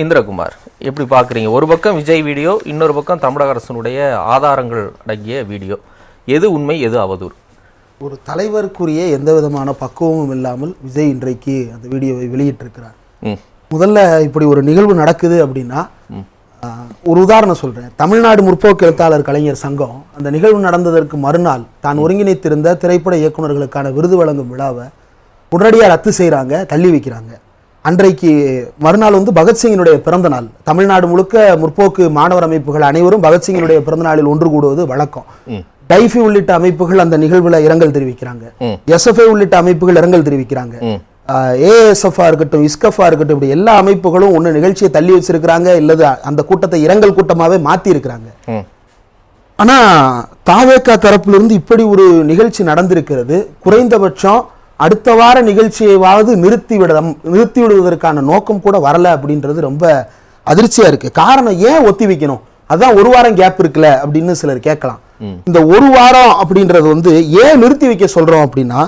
இந்திரகுமார். எப்படி பார்க்குறீங்க? ஒரு பக்கம் விஜய் வீடியோ இன்னொரு பக்கம் தமிழக அரசனுடைய ஆதாரங்கள் அடங்கிய வீடியோ. எது உண்மை எது அவதூறு? ஒரு தலைவருக்குரிய எந்த விதமான பக்குவமும் இல்லாமல் விஜய் இன்றைக்கு அந்த வீடியோவை வெளியிட்டிருக்கிறார். முதல்ல இப்படி ஒரு நிகழ்வு நடக்குது அப்படின்னா ஒரு உதாரணம் சொல்றேன். தமிழ்நாடு முற்போக்கு எழுத்தாளர் கலைஞர் சங்கம் அந்த நிகழ்வு நடந்ததற்கு மறுநாள் தான் ஒருங்கிணைத்திருந்த திரைப்பட இயக்குனர்களுக்கான விருது வழங்கும் விழாவை உடனடியாக ரத்து செய்கிறாங்க தள்ளி வைக்கிறாங்க. அன்றைக்கு மறுநாள் வந்து பகத்சிங்கினுடைய பிறந்த நாள். தமிழ்நாடு முழுக்க முற்போக்கு மாணவர் அமைப்புகள் அனைவரும் பகத்சிங்கினுடைய பிறந்த நாளில் ஒன்று கூடுவது வழக்கம். டைஃபி உள்ளிட்ட அமைப்புகள் அந்த நிகழ்வுல இரங்கல் தெரிவிக்கிறாங்க. எஸ்எஃப்ஐ உள்ளிட்ட அமைப்புகள் இரங்கல் தெரிவிக்கிறாங்க. ஏஎஸ்எஃப்ஆ இருக்கட்டும் இஸ்கஃபா இருக்கட்டும் இப்படி எல்லா அமைப்புகளும் ஒன்று நிகழ்ச்சியை தள்ளி வச்சிருக்கிறாங்க இல்லது அந்த கூட்டத்தை இரங்கல் கூட்டமாவே மாத்தி இருக்கிறாங்க. ம். ஆனா தாவேக்கா தரப்பிலிருந்து இப்படி ஒரு நிகழ்ச்சி நடந்திருக்கிறது. குறைந்தபட்சம் அடுத்த வார நிகழ்ச்சியைவாவது நிறுத்திவிட நிறுத்தி விடுவதற்கான நோக்கம் கூட வரல அப்படின்றது ரொம்ப அதிர்ச்சியா இருக்கு. காரணம் ஏன் ஒத்தி வைக்கணும்? அதான் ஒரு வாரம் கேப் இருக்குல்ல அப்படின்னு சிலர் கேட்கலாம். இந்த ஒரு வாரம் அப்படின்றது வந்து ஏன் நிறுத்தி வைக்க சொல்றோம் அப்படின்னா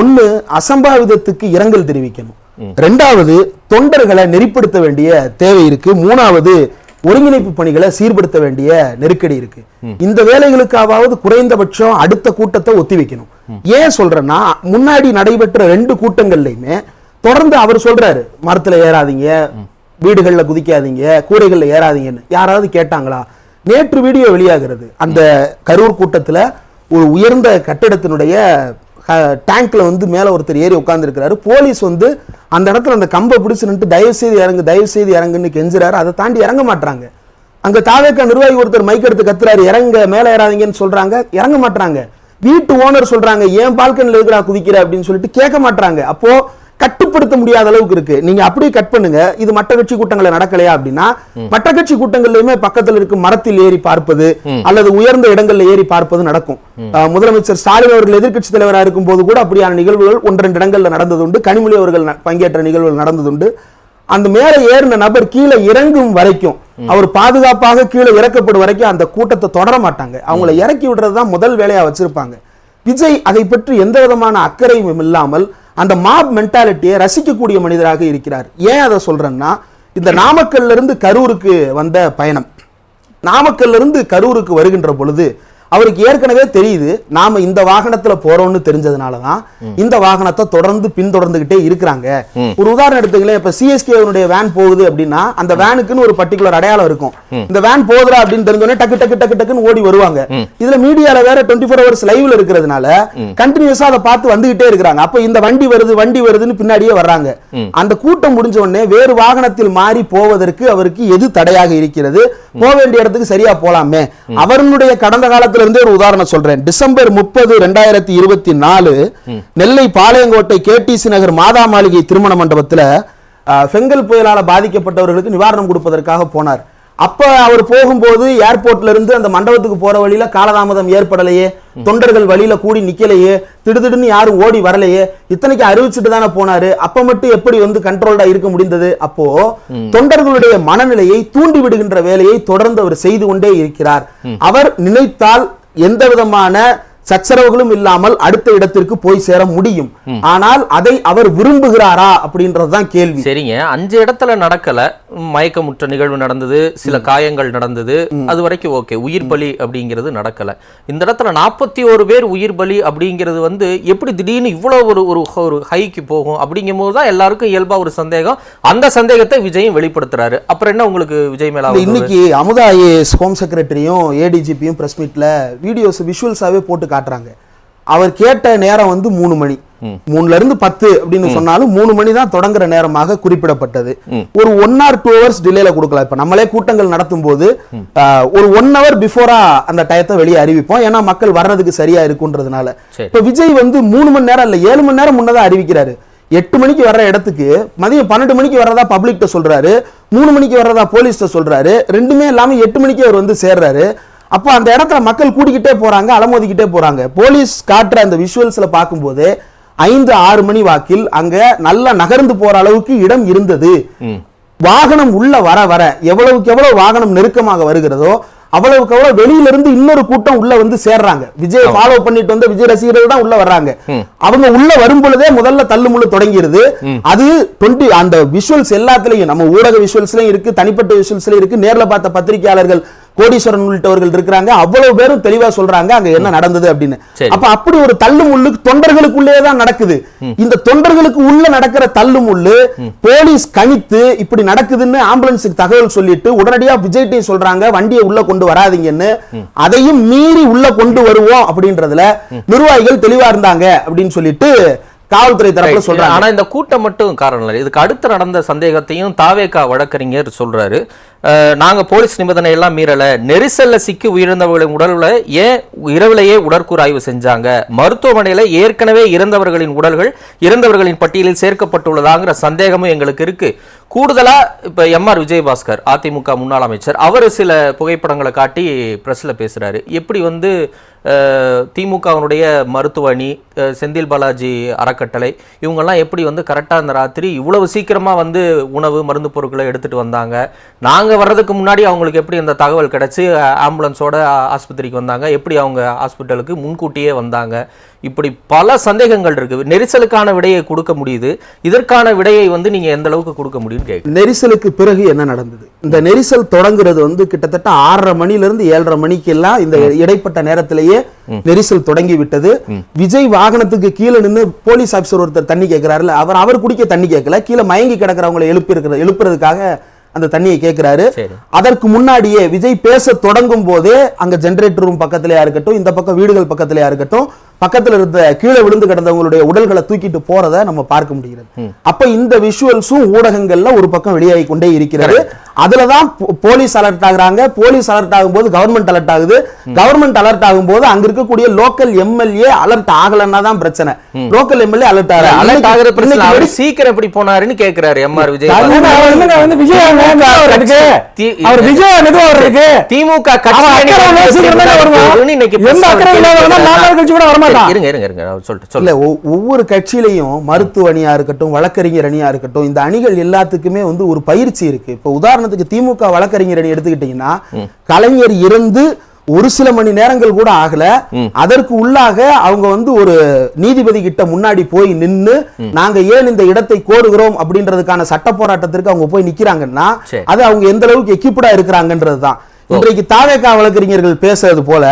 ஒண்ணு அசம்பாவிதத்துக்கு இரங்கல் தெரிவிக்கணும். ரெண்டாவது தொண்டர்களை நெறிப்படுத்த வேண்டிய தேவை இருக்கு. மூணாவது ஒருங்கிணைப்பு பணிகளை சீர்படுத்த வேண்டிய நெருக்கடி இருக்கு. இந்த வேலைகளுக்காவது குறைந்தபட்சம் அடுத்த கூட்டத்தை ஒத்தி வைக்கணும் ஏன் சொல்றேன்னா முன்னாடி நடைபெற்ற ரெண்டு கூட்டங்கள்லயுமே தொடர்ந்து அவர் சொல்றாரு மரத்துல ஏறாதீங்க வீடுகள்ல குதிக்காதீங்க கூரைகள்ல ஏறாதீங்கன்னு. யாராவது கேட்டாங்களா? நேற்று வீடியோ வெளியாகிறது. அந்த கரூர் கூட்டத்துல ஒரு உயர்ந்த கட்டிடத்தினுடைய டேங்க்ல வந்து மேல ஒருத்தர் ஏறி உட்கார்ந்துருக்கிறாரு. போலீஸ் வந்து அந்த இடத்துல அந்த கம்பை பிடிச்சு நின்று தயவு செய்து இறங்கு தயவு செய்து இறங்குன்னு கெஞ்சுறாரு. அதை தாண்டி இறங்க மாட்டாங்க அங்க தாவேக்கா நிர்வாகி ஒருத்தர் மைக் எடுத்து கத்துறாரு. இறங்க மேல ஏறாதீங்கன்னு சொல்றாங்க. இறங்க மாட்டாங்க வீட்டு ஓனர் சொல்றாங்க ஏன் பால்கனில இருக்கிறா குதிக்கிற? அப்படின்னு சொல்லிட்டு கேட்க மாட்டாங்க அப்போ கட்டுப்படுத்த முடியாத அளவுக்கு இருக்கு. நீங்க அப்படியே கட் பண்ணுங்க. இது மற்ற கட்சி கூட்டங்களை நடக்கலையா அப்படின்னா மற்ற கட்சி கூட்டங்கள்லயுமே பக்கத்துல இருக்கும் மரத்தில் ஏறி பார்ப்பது அல்லது உயர்ந்த இடங்கள்ல ஏறி பார்ப்பது நடக்கும். முதலமைச்சர் ஸ்டாலின் அவர்கள் எதிர்க்கட்சி தலைவராக இருக்கும் போது கூட அப்படியான நிகழ்வுகள் ஒன்றெண்டு இடங்கள்ல நடந்ததுண்டு. கனிமொழி அவர்கள் பங்கேற்ற நிகழ்வுகள் நடந்ததுண்டு. அந்த மேல ஏறின நபர் கீழே இறங்கும் வரைக்கும் அவர் பாதுகாப்பாக கீழே இறக்கப்படும் வரைக்கும் அந்த கூட்டத்தை தொடர மாட்டாங்க. அவங்கள இறக்கி விடுறது தான் முதல் வேலையா வச்சிருப்பாங்க. விஜய் அதை பற்றி எந்த விதமான அக்கறையும் இல்லாமல் அந்த மாப் மென்டாலிட்டியை ரசிக்கக்கூடிய மனிதராக இருக்கிறார். ஏன் அதை சொல்கிறேன்னா இந்த நாமக்கல்லிருந்து கரூருக்கு வந்த பயணம். நாமக்கல்லிருந்து கரூருக்கு வருகின்ற பொழுது அவருக்கு ஏற்கனவே தெரியுது நாம இந்த வாகனத்துல போறோம்னு தெரிஞ்சதுனால தான் இந்த வாகனத்தை தொடர்ந்து பின்தொடர்ந்துகிட்டே இருக்கிறாங்க. ஒரு உதாரணம் எடுத்துங்களேன் இப்ப சிஎஸ்கே வேன் போகுது அப்படின்னா அந்த வேனுக்குன்னு ஒரு பர்டிகுலர் அடையாளம் இருக்கும். இந்த வேன் போகுதுடா அப்படின்னு தெரிஞ்சோடனே டக்கு டக்கு டக்கு டக்குன்னு ஓடி வருவாங்க. இதுல மீடியால வேற டுவெண்ட்டி ஃபோர் ஹவர்ஸ் லைவ்ல இருக்கிறதுனால கண்டினியூஸா அதை பார்த்து வந்துகிட்டே இருக்கிறாங்க. அப்ப இந்த வண்டி வருது வண்டி வருதுன்னு பின்னாடியே வர்றாங்க. அந்த கூட்டம் முடிஞ்ச உடனே வேறு வாகனத்தில் மாறி போவதற்கு அவருக்கு எது தடையாக இருக்கிறது? போக வேண்டிய இடத்துக்கு சரியா போலாமே. அவருடைய கடந்த காலத்துல இருந்தே ஒரு உதாரணம் சொல்றேன். டிசம்பர் முப்பது ரெண்டாயிரத்தி இருபத்தி நாலு நெல்லை பாளையங்கோட்டை கேடிசி நகர் மாதா மாளிகை திருமண மண்டபத்துல செங்கல் புயலால பாதிக்கப்பட்டவர்களுக்கு நிவாரணம் கொடுப்பதற்காக போனார். அப்ப அவர் போகும்போது ஏர்போர்ட்ல இருந்து அந்த மண்டபத்துக்கு போற வழியில காலதாமதம் ஏற்படலையே. தொண்டர்கள் வழியில கூடி நிக்கலையே. திடுதிடுன்னு யாரும் ஓடி வரலையே. இத்தனைக்கு அறிவிச்சுட்டு தானே போனாரு. அப்ப மட்டும் எப்படி வந்து கண்ட்ரோல்டா இருக்க முடிந்தது? அப்போ தொண்டர்களுடைய மனநிலையை தூண்டி விடுகின்ற வேலையை தொடர்ந்து அவர் செய்து கொண்டே இருக்கிறார். அவர் நினைத்தால் எந்த விதமான சச்சரவுகளும் இல்லாமல் அடுத்த இடத்திற்கு போய் சேர முடியும். ஆனால் அதை அவர் விரும்புகிறாரா அப்படின்றதுதான் கேள்வி. சரிங்க. அஞ்சு இடத்துல நடக்கல. மயக்கமுற்ற நிகழ்வு நடந்தது. சில காயங்கள் நடந்தது. அது வரைக்கும் ஓகே. உயிர் பலி அப்படிங்கிறது நடக்கல. இந்த இடத்துல நாற்பத்தி ஒரு பேர் உயிர் பலி அப்படிங்கிறது வந்து எப்படி திடீர்னு இவ்வளவு ஒரு ஒரு ஒரு ஹைக்கு போகும் அப்படிங்கும் போது தான் எல்லாருக்கும் இயல்பா ஒரு சந்தேகம். அந்த சந்தேகத்தை விஜயும் வெளிப்படுத்துறாரு. அப்புறம் என்ன உங்களுக்கு விஜய் மேல? இன்னைக்கு அமுதா ஐஏஎஸ் ஹோம் செக்ரட்டரியும் ஏடிஜிபியும் பிரஸ் மீட்ல வீடியோஸ் விஷுவல்ஸாவே போட்டு காட்டுறாங்க. அவர் கேட்ட நேரம் வந்து மூணு மணி. மூணுல இருந்து பத்து அப்படின்னு சொன்னாலும் மூணு மணி தான் தொடங்குற நேரமாக குறிப்பிடப்பட்டது. ஒரு ஒன் ஆர் டூ ஹவர்ஸ் டிலேல கொடுக்கலாம். இப்ப நம்மளே கூட்டங்கள் நடத்தும் போது ஒரு ஒன் ஹவர் பிஃபோரா அந்த டயத்தை வெளியே அறிவிப்போம். ஏன்னா மக்கள் வர்றதுக்கு சரியா இருக்குன்றதுனால. இப்ப விஜய் வந்து மூணு மணி நேரம் இல்ல ஏழு மணி நேரம் முன்னதான் அறிவிக்கிறாரு. எட்டு மணிக்கு வர்ற இடத்துக்கு மதியம் பன்னெண்டு மணிக்கு வர்றதா பப்ளிக்ட்ட சொல்றாரு. மூணு மணிக்கு வர்றதா போலீஸ்ட்ட சொல்றாரு. ரெண்டுமே இல்லாம எட்டு மணிக்கு அவர் வந்து சேர்றாரு. அப்போ அந்த இடத்துல மக்கள் கூடிக்கிட்டே போறாங்க அலமோதிக்கிட்டே போறாங்க. போலீஸ் காட்டுற அந்த விஷுவல்ஸ்ல பார்க்கும்போது ஐந்து ஆறு மணி வாக்கில் அங்க நல்லா நகர்ந்து போற அளவுக்கு இடம் இருந்தது. வாகனம் உள்ள வர வர எவ்வளவுக்கு எவ்வளவு வாகனம் நெருக்கமாக வருகிறதோ அவ்வளவுக்கு அவ்வளவு வெளியில இருந்து இன்னொரு கூட்டம் உள்ள வந்து சேர்றாங்க. விஜய் ஃபாலோ பண்ணிட்டு வந்த விஜய் ரசிகர்கள் தான் உள்ள வர்றாங்க. அவங்க உள்ள வரும் பொழுதே முதல்ல தள்ளுமுள்ளு தொடங்கிருது. அது டுவெண்ட்டி அந்த விஷுவல்ஸ் எல்லாத்துலயும் நம்ம ஊடக விஷுவல்ஸ்லயும் இருக்கு தனிப்பட்ட விஷுவல்ஸ்லயும் இருக்கு. நேர்ல பார்த்த பத்திரிகையாளர்கள் கோடீஸ்வரன் உள்ளிட்டவர்கள் இருக்கிறாங்க. அவ்வளவு பேரும் தெளிவா சொல்றாங்க அங்க என்ன நடந்தது அப்படின்னு. அப்ப அப்படி ஒரு தள்ளு முள்ளு தொண்டர்களுக்குள்ளே தான் நடக்குது. இந்த தொண்டர்களுக்கு உள்ள நடக்கிற தள்ளு முள்ளு போலீஸ் கணித்து இப்படி நடக்குதுன்னு ஆம்புலன்ஸுக்கு தகவல் சொல்லிட்டு உடனடியா விஜய்ட்டையும் சொல்றாங்க வண்டியை உள்ள கொண்டு வராதீங்கன்னு. அதையும் மீறி உள்ள கொண்டு வருவோம் அப்படின்றதுல நிர்வாகிகள் தெளிவா இருந்தாங்க அப்படின்னு சொல்லிட்டு காவல்துறை தரப்புல சொல்றாங்க. ஆனா இந்த கூட்டம் மட்டும் காரணம் இல்லை. இதுக்கு அடுத்து நடந்த சந்தேகத்தையும் தாவேகா வழக்கறிஞர் சொல்றாரு. நாங்கள் போலீஸ் நிபந்தனை எல்லாம் மீறலை. நெரிசலில் சிக்கி உயிரிழந்தவர்களின் உடலில் ஏன் இரவிலேயே உடற்கூறாய்வு செஞ்சாங்க? மருத்துவமனையில் ஏற்கனவே இறந்தவர்களின் உடல்கள் இறந்தவர்களின் பட்டியலில் சேர்க்கப்பட்டுள்ளதாங்கிற சந்தேகமும் எங்களுக்கு இருக்கு. கூடுதலாக இப்போ எம் ஆர் விஜயபாஸ்கர் அதிமுக முன்னாள் அமைச்சர் அவர் சில புகைப்படங்களை காட்டி ப்ரெஸ்ஸில் பேசுகிறாரு எப்படி வந்து திமுகவினுடைய மருத்துவ அணி செந்தில் பாலாஜி அறக்கட்டளை இவங்கெல்லாம் எப்படி வந்து கரெக்டாக அந்த ராத்திரி இவ்வளவு சீக்கிரமாக வந்து உணவு மருந்து பொருட்களை எடுத்துகிட்டு வந்தாங்க? நாங்கள் நாங்க வர்றதுக்கு முன்னாடி அவங்களுக்கு எப்படி அந்த தகவல் கிடைச்சு ஆம்புலன்ஸோட ஆஸ்பத்திரிக்கு வந்தாங்க? எப்படி அவங்க ஹாஸ்பிட்டலுக்கு முன்கூட்டியே வந்தாங்க? இப்படி பல சந்தேகங்கள் இருக்கு. நெரிசலுக்கான விடையை கொடுக்க முடியுது. இதற்கான விடையை வந்து நீங்க எந்த அளவுக்கு கொடுக்க முடியும்னு கேட்கு நெரிசலுக்கு பிறகு என்ன நடந்தது? இந்த நெரிசல் தொடங்குறது வந்து கிட்டத்தட்ட ஆறரை மணில இருந்து ஏழரை மணிக்கு எல்லாம் இந்த இடைப்பட்ட நேரத்திலேயே நெரிசல் தொடங்கி விட்டது விஜய் வாகனத்துக்கு கீழே நின்னு போலீஸ் ஆபீசர் ஒருத்தர் தண்ணி கேட்கிறாருல அவர் அவர் குடிக்க தண்ணி கேட்கல கீழே மயங்கி கிடக்கிறவங்களை எழுப்பி இருக்கிற எழுப்புறதுக்காக அந்த தண்ணியை கேட்கிறாரு. அதற்கு முன்னாடியே விஜய் பேச தொடங்கும் போதே அங்க ஜெனரேட்டர் ரூம் பக்கத்துலயா இருக்கட்டும் இந்த பக்கம் வீடுகள் பக்கத்துலயா இருக்கட்டும் பக்கத்துல இருந்த கீழே விழுந்து கிடந்தவங்களுடைய உடல்களை தூக்கிட்டு போறத நம்ம பார்க்க முடிகிறது. அப்ப இந்த விஷுவல்ஸும் ஊடகங்கள்ல ஒரு பக்கம் வெளியாகி கொண்டே இருக்கிறது அதுலதான் போலீஸ் அலர்ட் ஆகுறாங்க. போலீஸ் அலர்ட் ஆகும்போது கவர்மெண்ட் அலர்ட் ஆகுது. கவர்மெண்ட் அலர்ட் ஆகும்போது அங்க இருக்கக்கூடிய லோக்கல் எம்எல்ஏ அலர்ட் ஆகலன்னா தான் பிரச்சனை. லோக்கல் எம்எல்ஏ அலர்ட் அலர்ட் ஆகுற பிரச்சனை சீக்கிரம் எப்படி போனாருன்னு கேக்குறாரு எம் ஆர் விஜய் அவர் விஜய்? திமுக ஒவ்வொரு கட்சியிலையும் மருத்துவ அணியா இருக்கட்டும் வழக்கறிஞர் அணியா இருக்கட்டும் இந்த அணிகள் எல்லாத்துக்குமே வந்து ஒரு பயிற்சி இருக்கு. இப்ப உதாரணத்துக்கு திமுக வழக்கறிஞர் அணி எடுத்துக்கிட்டீங்கன்னா கலைஞர் இருந்து ஒரு சில மணி நேரங்கள் கூட ஆகல. அதற்கு உள்ளாக அவங்க வந்து ஒரு நீதிபதி கிட்ட முன்னாடி போய் நின்னு நாங்க ஏன் இந்த இடத்தை கோருகிறோம்? அப்படின்றதுக்கான சட்ட போராட்டத்திற்கு அவங்க போய் நிக்கிறாங்கன்னா. அது அவங்க எந்த அளவுக்கு எக்யூப்டா இருக்கிறாங்கன்றதுதான் இன்றைக்கு தாவேக்கா வழக்கறிஞர்கள் பேசுறது போல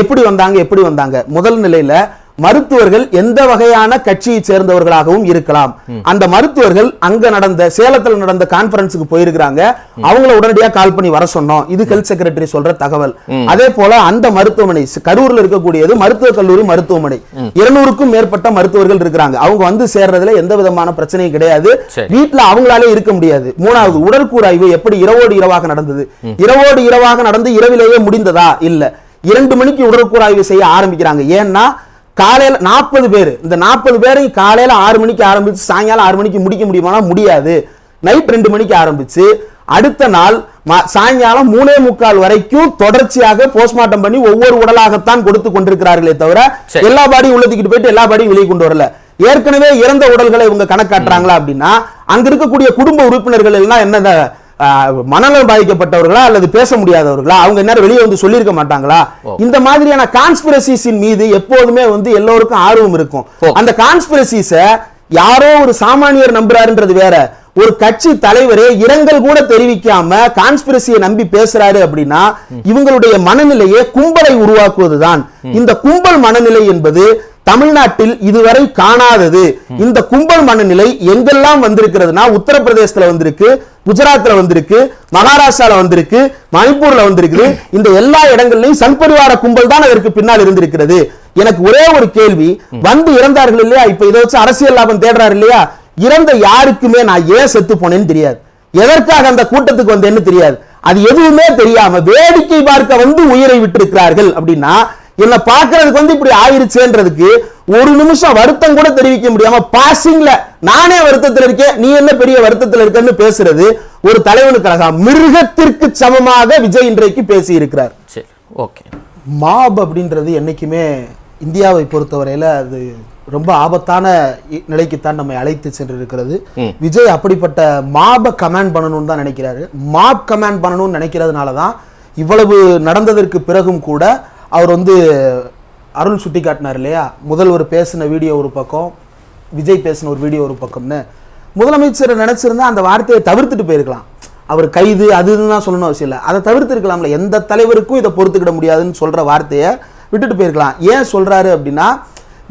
எப்படி வந்தாங்க எப்படி வந்தாங்க? முதல் நிலையில மருத்துவர்கள் எந்த வகையான கட்சியை சேர்ந்தவர்களாகவும் இருக்கலாம். அந்த மருத்துவர்கள் அங்க நடந்த சேலத்துல நடந்த கான்பரன்ஸுக்கு போயிருக்கிறாங்க. அவங்கள உடனடியா கால் பண்ணி வர சொன்னோம். இது ஹெல்த் செக்ரட்டரி சொல்ற தகவல். அதே போல அந்த மருத்துவமனை கரூர்ல இருக்கக்கூடியது மருத்துவக் கல்லூரி மருத்துவமனை. இருநூறுக்கும் மேற்பட்ட மருத்துவர்கள் இருக்கிறாங்க. அவங்க வந்து சேர்றதுல எந்த விதமான பிரச்சனையும் கிடையாது. வீட்ல அவங்களாலே இருக்க முடியாது. மூணாவது உடற்கூறாய்வு எப்படி இரவோடு இரவாக நடந்தது? இரவோடு இரவாக நடந்து இரவிலேயே முடிந்ததா? இல்ல. இரண்டு மணிக்கு உடற்கூறாய்வு செய்ய ஆரம்பிக்கிறாங்க. ஏன்னா காலையில நாற்பது பேர். இந்த நாற்பது பேரையும் காலையில ஆறு மணிக்கு ஆரம்பிச்சு சாயங்காலம் ஆறு மணிக்கு முடிக்க முடியுமானா முடியாது. நைட் ரெண்டு மணிக்கு ஆரம்பிச்சு அடுத்த நாள் சாயங்காலம் மூணே முக்கால் வரைக்கும் தொடர்ச்சியாக போஸ்ட்மார்ட்டம் பண்ணி ஒவ்வொரு உடலாகத்தான் கொடுத்து கொண்டிருக்கிறார்களே தவிர. எல்லா பாடியும் உள்ள தூக்கிட்டு போயிட்டு எல்லா பாடியும் வெளியே கொண்டு வரல. ஏற்கனவே இறந்த உடல்களை இவங்க கணக்காட்டுறாங்களா அப்படின்னா அங்க இருக்கக்கூடிய குடும்ப உறுப்பினர்கள் எல்லாம் என்ன மனநலம் பாதிக்கப்பட்டவர்களா அல்லது பேச முடியாதவர்களா? அவங்க நேரம் வெளியே வந்து சொல்லியிருக்க மாட்டாங்களா? இந்த மாதிரியான கான்ஸ்பிரசிஸின் மீது எப்போதுமே வந்து எல்லோருக்கும் ஆர்வம் இருக்கும். அந்த கான்ஸ்பிரசிஸ யாரோ ஒரு சாமானியர் நம்புறாருன்றது வேற. ஒரு கட்சி தலைவரே இரங்கல் கூட தெரிவிக்காம கான்ஸ்பிரசியை நம்பி பேசுறாரு அப்படின்னா இவங்களுடைய மனநிலையே கும்பலை உருவாக்குவதுதான். இந்த கும்பல் மனநிலை என்பது தமிழ்நாட்டில் இதுவரை காணாதது. இந்த கும்பல் மனநிலை எங்கெல்லாம் வந்திருக்கிறதுனா உத்தரப்பிரதேசத்துல வந்திருக்கு குஜராத்ல வந்திருக்கு மகாராஷ்டிரால வந்திருக்கு மணிப்பூர்ல வந்திருக்குது. இந்த எல்லா இடங்கள்லயும் சன்பரிவார கும்பல் தான் அதற்கு பின்னால் இருந்திருக்கிறது. எனக்கு ஒரே ஒரு கேள்வி வந்து இறந்தார்கள் இல்லையா? இப்ப இதை வச்சு அரசியல் லாபம் தேடுறாரு இல்லையா? இறந்த யாருக்குமே நான் ஏன் செத்து போனேன்னு தெரியாது. எதற்காக அந்த கூட்டத்துக்கு வந்தேன்னு தெரியாது. அது எதுவுமே தெரியாம வேடிக்கை பார்க்க வந்து உயிரை விட்டிருக்கிறார்கள் அப்படின்னா என்ன பார்க்கிறதுக்கு வந்து இப்படி ஆயிருச்சேன்றதுக்கு ஒரு நிமிஷம் வருத்தம் கூட தெரிவிக்க முடியாம பாசிங்ல நானே வருத்தத்துல இருக்கேன் நீ என்ன பெரிய வருத்தத்துல இருக்கன்னு பேசுறது ஒரு தலைவனுக்கு அழகா மிருகத்திற்கு சமமாக விஜய் இன்றைக்கு பேசி இருக்கிறார் ஓகே. மாப் அப்படின்றது என்னைக்குமே இந்தியாவை பொறுத்தவரையில அது ரொம்ப ஆபத்தான நிலைக்குத்தான் நம்மை அழைத்து சென்றிருக்கிறது. விஜய் அப்படிப்பட்ட மாப கமாண்ட் பண்ணணும்னு தான் நினைக்கிறாரு. மாப் கமாண்ட் பண்ணணும்னு நினைக்கிறதுனால தான் இவ்வளவு நடந்ததற்கு பிறகும் கூட அவர் வந்து அருள் சுட்டி காட்டினார் இல்லையா முதல்வர் பேசின வீடியோ ஒரு பக்கம் விஜய் பேசின ஒரு வீடியோ ஒரு பக்கம்னு. முதலமைச்சர் நினச்சிருந்தா அந்த வார்த்தையை தவிர்த்துட்டு போயிருக்கலாம். அவர் கைது அது இதுன்னு தான் சொல்லணும் அவசியம் இல்லை. அதை தவிர்த்து இருக்கலாம்ல எந்த தலைவருக்கும் இதை பொறுத்துக்கிட முடியாதுன்னு சொல்கிற வார்த்தையை விட்டுட்டு போயிருக்கலாம். ஏன் சொல்கிறாரு அப்படின்னா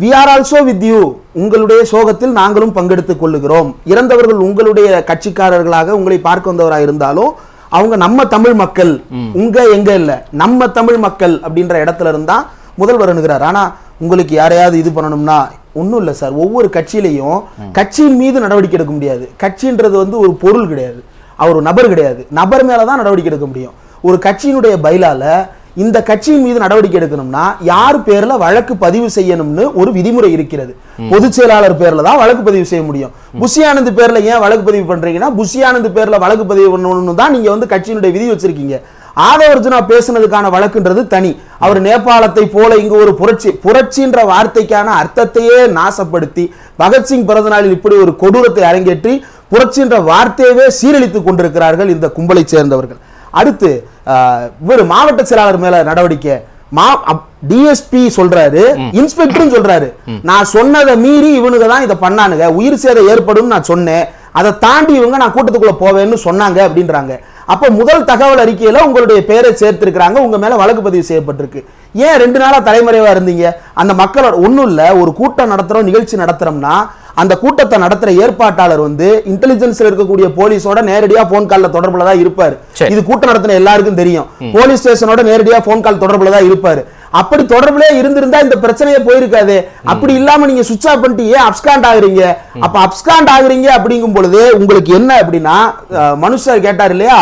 we are also with you உங்களுடைய சோகத்தில் நாங்களும் பங்கெடுத்துக் கொள்ளுகிறோம். இறந்தவர்கள் உங்களுடைய கட்சிக்காரர்களாக உங்களை பார்க்க வந்தவராக இருந்தாலும் அவங்க நம்ம தமிழ் மக்கள். உங்க எங்க இல்ல. நம்ம தமிழ் மக்கள் அப்படின்ற இடத்துல இருந்தா முதல்வர் அணுகிறார். ஆனா உங்களுக்கு யாரையாவது இது பண்ணணும்னா ஒண்ணும் இல்ல சார். ஒவ்வொரு கட்சியிலையும் கட்சியின் மீது நடவடிக்கை எடுக்க முடியாது. கட்சின்றது வந்து ஒரு பொருள் கிடையாது. அவர் நபர் கிடையாது. நபர் மேல தான் நடவடிக்கை எடுக்க முடியும். ஒரு கட்சியினுடைய பைலால இந்த கட்சியின் மீது நடவடிக்கை எடுக்கணும்னா யார் பேர்ல வழக்கு பதிவு செய்யணும்னு ஒரு விதிமுறை இருக்கிறது. பொதுச் செயலாளர் பேர்ல தான் வழக்கு பதிவு செய்ய முடியும். புஷி ஆனந்த் பேர்ல ஏன் வழக்கு பதிவு பண்றீங்கன்னா புஷி ஆனந்த் பேர்ல வழக்கு பதிவு பண்ணணும்னு தான் நீங்க வந்து கட்சியினுடைய விதி வச்சிருக்கீங்க. ஆதவர்ஜுனா பேசுனதுக்கான வழக்குன்றது தனி. அவர் நேபாளத்தை போல இங்கு ஒரு புரட்சி புரட்சின்ற வார்த்தைக்கான அர்த்தத்தையே நாசப்படுத்தி பகத்சிங் பிறந்த நாளில் இப்படி ஒரு கொடூரத்தை அரங்கேற்றி புரட்சின்ற வார்த்தையவே சீரழித்துக் கொண்டிருக்கிறார்கள் இந்த கும்பலை சேர்ந்தவர்கள். அடுத்து இவர் மாவட்ட செயலாளர் மேல நடவடிக்கை. மா டிஎஸ்பி சொல்றாரு இன்ஸ்பெக்டரும் சொல்றாரு. நான் சொன்னதை மீறி இவனுங்க தான் இதை பண்ணானுங்க. உயிர் சேதம் ஏற்படும் நான் சொன்னேன். அதை தாண்டி இவங்க நான் கூட்டத்துக்குள்ள போவேன்னு சொன்னாங்க அப்படின்றாங்க. அப்ப முதல் தகவல் அறிக்கையில உங்களுடைய பெயரை சேர்த்திருக்கிறாங்க. உங்க மேல வழக்கு பதிவு செய்யப்பட்டிருக்கு. ஏன் ரெண்டு நாளா தலைமறைவா இருந்தீங்க? அந்த மக்களோட ஒண்ணும் இல்ல. ஒரு கூட்டம் நடத்துறோம் நிகழ்ச்சி நடத்துறோம்னா அந்த கூட்டத்தை நடத்துற ஏற்பாட்டாளர் வந்து இன்டெலிஜென்ஸ்ல இருக்கக்கூடிய போலீஸோட நேரடியா போன் கால்ல தொடர்புல தான் இருப்பாரு. இது கூட்டம் நடத்தின எல்லாருக்கும் தெரியும். போலீஸ் ஸ்டேஷனோட நேரடியா போன் கால் தொடர்புல தான் இருப்பாரு. அப்படி தொடர்புல இருந்திருந்தா இந்த பிரச்சனையே போயிருக்காது. அப்படி இல்லாம நீங்க சுவிட்ச் ஆஃப் பண்ணிட்டு ஏன் அப்ஸ்காண்ட் ஆகுறீங்க? அப்ப அப்ஸ்காண்ட் ஆகுறீங்க அப்படிங்கும் பொழுது உங்களுக்கு என்ன அப்படின்னா மனுஷர் கேட்டார் இல்லையா?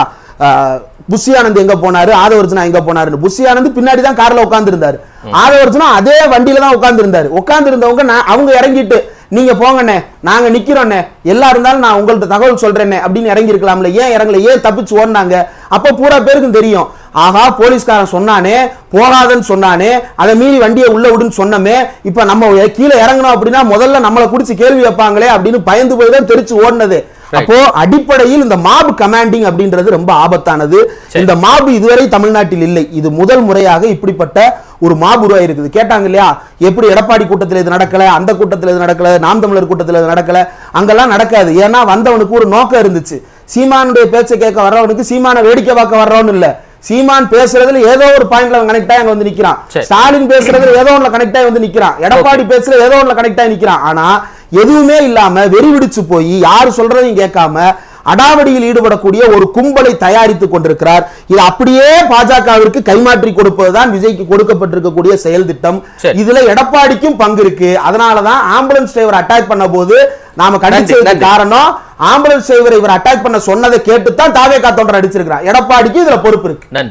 அஹ், புஷி ஆனந்த் எங்க போனாரு? ஆதவர்ஜனா எங்க போனாருன்னு. புஷி ஆனந்த் பின்னாடி தான் கார்ல உட்கார்ந்து இருந்தாரு ஆதவர்ஜனா அதே வண்டியில தான் உட்கார்ந்து இருந்தாரு உட்கார்ந்து இருந்தவங்க அவங்க இறங்கிட்டு நீங்க போங்கண்ணே நாங்க நிக்கிறோண்ணே. எல்லா இருந்தாலும் நான் உங்கள்ட்ட தகவல் சொல்றேன்னே அப்படின்னு இறங்கி இருக்கலாம்ல ஏன் இறங்கல? ஏன் தப்பிச்சு ஓடினாங்க? அப்ப பூரா பேருக்கும் தெரியும். ஆஹா போலீஸ்காரன் சொன்னானே போகாதன்னு சொன்னானே அதை மீறி வண்டியை உள்ள விடுன்னு சொன்னமே இப்ப நம்ம கீழே இறங்கணும் அப்படின்னா முதல்ல நம்மளை குடிச்சு கேள்வி வைப்பாங்களே அப்படின்னு பயந்து போய் தான் தெரிச்சு ஓடினது. அப்போ அடிப்படையில் இந்த மாப் கமாண்டிங் அப்படின்றது ரொம்ப ஆபத்தானது. இந்த மாப் இதுவரை தமிழ்நாட்டில் இல்லை. இது முதல் முறையாக இப்படிப்பட்ட ஒரு மாப் உருவாயிருக்குது. கேட்டாங்க இல்லையா? எப்படி எடப்பாடி கூட்டத்தில் இது நடக்கல? அந்த கூட்டத்தில் இது நடக்கல? நாம் தமிழர் கூட்டத்தில் இது நடக்கல? அங்கெல்லாம் நடக்காது. ஏன்னா வந்தவனுக்கு ஒரு நோக்கம் இருந்துச்சு. சீமானுடைய பேச்சை கேட்க வர்றவனுக்கு சீமான வேடிக்கை பார்க்க வர்றவனு இல்ல. சீமான் பேசுறதுல ஏதோ ஒரு பாயிண்ட்ல கனெக்ட் ஆகி வந்து நிக்கிறான். ஸ்டாலின் பேசுறதுல ஏதோ ஒண்ணுல கனெக்ட் ஆகி வந்து நிக்கிறான். எடப்பாடி பேசுற ஏதோ ஒண்ணுல கனெக்ட் ஆகி நிக்கிறான். ஆனா எதுவுமே இல்லாம வெறி விடிச்சு போய் யாரு சொல்றதையும் கேட்காம அடாவடியில் ஈடுபடக்கூடிய ஒரு கும்பலை தயாரித்துக் கொண்டிருக்கிறார். இது அப்படியே பாஜகவிற்கு கைமாற்றி கொடுப்பதுதான் விஜய்க்கு கொடுக்கப்பட்டிருக்கக்கூடிய செயல் திட்டம். இதுல எடப்பாடிக்கும் பங்கு இருக்கு. அதனாலதான் ஆம்புலன்ஸ் டிரைவர் அட்டாக் பண்ண போது நாம கண்டிச்சதுக்கு. காரணம் ஆம்புலன்ஸ் டிரைவர் இவர் அட்டாக் பண்ண சொன்னதை கேட்டு தான் தாவே காத்தோன்ற அடிச்சிருக்கிறார். எடப்பாடிக்கு இதுல பொறுப்பு இருக்கு. நன்றி.